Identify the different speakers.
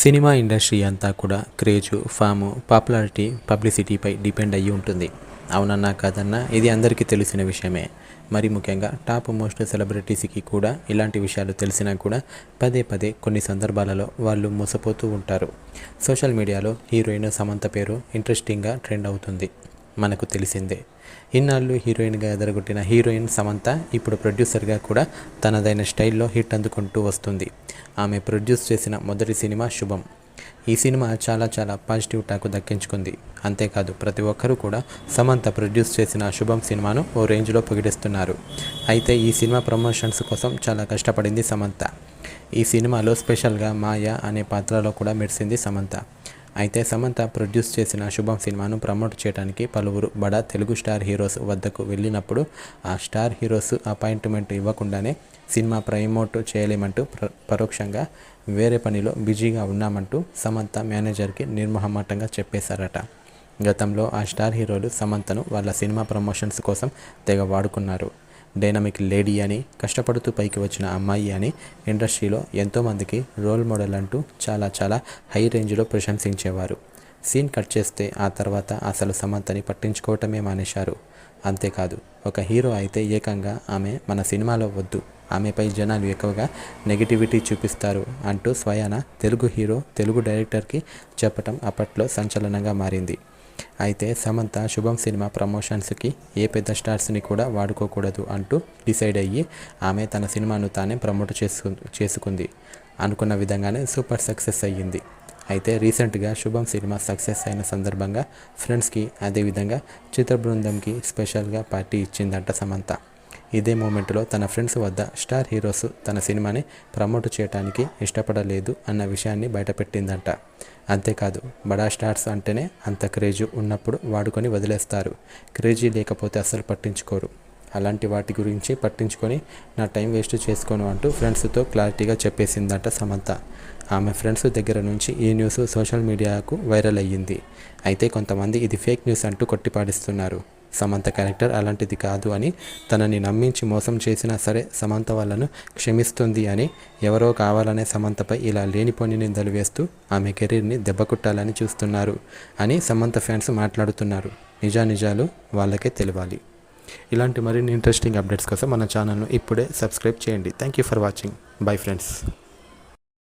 Speaker 1: Cinema industry అంతా కూడా craze fame popularity పబ్లిసిటీపై డిపెండ్ అయ్యి ఉంటుంది. అవునన్నా కాదన్నా ఇది అందరికీ తెలిసిన విషయమే. మరి ముఖ్యంగా టాప్ మోస్ట్ సెలబ్రిటీస్కి కూడా ఇలాంటి విషయాలు తెలిసినా కూడా పదే పదే కొన్ని సందర్భాలలో వాళ్ళు మోసపోతూ ఉంటారు. సోషల్ మీడియాలో హీరోయిన్ సమంత పేరు ఇంట్రెస్టింగ్గా ట్రెండ్ అవుతుంది. మనకు తెలిసిందే. ఇన్నాళ్ళు హీరోయిన్గా ఎదరగొట్టిన హీరోయిన్ సమంత ఇప్పుడు ప్రొడ్యూసర్గా కూడా తనదైన స్టైల్లో హిట్ అందుకుంటూ వస్తుంది. ఆమె ప్రొడ్యూస్ చేసిన మొదటి సినిమా శుభం. ఈ సినిమా చాలా చాలా పాజిటివ్ టాక్ దక్కించుకుంది. అంతేకాదు ప్రతి ఒక్కరూ కూడా సమంత ప్రొడ్యూస్ చేసిన శుభం సినిమాను ఓ రేంజ్లో పొగిడిస్తున్నారు. అయితే ఈ సినిమా ప్రమోషన్స్ కోసం చాలా కష్టపడింది సమంత. ఈ సినిమాలో స్పెషల్గా మాయ అనే పాత్రలో కూడా మెరిసింది సమంత. అయితే సమంత ప్రొడ్యూస్ చేసిన శుభం సినిమాను ప్రమోట్ చేయడానికి పలువురు బడా తెలుగు స్టార్ హీరోస్ వద్దకు వెళ్ళినప్పుడు ఆ స్టార్ హీరోస్ అపాయింట్మెంట్ ఇవ్వకుండానే సినిమా ప్రమోట్ చేయలేమంటూ పరోక్షంగా వేరే పనిలో బిజీగా ఉన్నామంటూ సమంత మేనేజర్కి నిర్మహమాటంగా చెప్పేశారట. గతంలో ఆ స్టార్ హీరోలు సమంతను వాళ్ళ సినిమా ప్రమోషన్స్ కోసం తెగ వాడుకున్నారు. డైనమిక్ లేడీ అని కష్టపడుతూ పైకి వచ్చిన అమ్మాయి అని ఇండస్ట్రీలో ఎంతోమందికి రోల్ మోడల్ అంటూ చాలా చాలా హై రేంజ్లో ప్రశంసించేవారు. సీన్ కట్ చేస్తే ఆ తర్వాత అసలు సమంతని పట్టించుకోవటమే మానేశారు. అంతేకాదు ఒక హీరో అయితే ఏకంగా ఆమె మన సినిమాలో వద్దు ఆమెపై జనాలు ఎక్కువగా నెగిటివిటీ చూపిస్తారు అంటూ స్వయాన తెలుగు హీరో తెలుగు డైరెక్టర్కి చెప్పటం అప్పట్లో సంచలనంగా మారింది. అయితే సమంత శుభం సినిమా ప్రమోషన్స్కి ఏ పెద్ద స్టార్స్ని కూడా వాడుకోకూడదు అంటూ డిసైడ్ అయ్యి ఆమె తన సినిమాను తానే ప్రమోట్ చేసుకు చేసుకుంది అనుకున్న విధంగానే సూపర్ సక్సెస్ అయ్యింది. అయితే రీసెంట్గా శుభం సినిమా సక్సెస్ అయిన సందర్భంగా ఫ్రెండ్స్కి అదేవిధంగా చిత్ర బృందంకి స్పెషల్గా పార్టీ ఇచ్చిందంట సమంత. ఇదే మూమెంట్లో తన ఫ్రెండ్స్ వద్ద స్టార్ హీరోస్ తన సినిమాని ప్రమోట్ చేయడానికి ఇష్టపడలేదు అన్న విషయాన్ని బయటపెట్టిందంట. అంతేకాదు బడా స్టార్స్ అంటేనే అంత క్రేజు ఉన్నప్పుడు వాడుకొని వదిలేస్తారు. క్రేజీ లేకపోతే అస్సలు పట్టించుకోరు. అలాంటి వాటి గురించి పట్టించుకొని నా టైం వేస్ట్ చేసుకోను అంటూ ఫ్రెండ్స్తో క్లారిటీగా చెప్పేసిందంట సమంత. ఆమె ఫ్రెండ్స్ దగ్గర నుంచి ఈ న్యూస్ సోషల్ మీడియాకు వైరల్ అయ్యింది. అయితే కొంతమంది ఇది ఫేక్ న్యూస్ అంటూ కొట్టిపాడిస్తున్నారు సమంత క్యారెక్టర్ అలాంటిది కాదు అని తనని నమ్మించి మోసం చేసినా సరే సమంత వాళ్ళను క్షమిస్తుంది అని ఎవరో కావాలనే సమంతపై ఇలా లేనిపోని నిందలు వేస్తూ ఆమె కెరీర్ని దెబ్బకొట్టాలని చూస్తున్నారు అని సమంత ఫ్యాన్స్ మాట్లాడుతున్నారు. నిజానిజాలు వాళ్ళకే తెలియాలి. ఇలాంటి మరిన్ని ఇంట్రెస్టింగ్ అప్డేట్స్ కోసం మన ఛానల్ను ఇప్పుడే సబ్స్క్రైబ్ చేయండి. Thank you for watching bye friends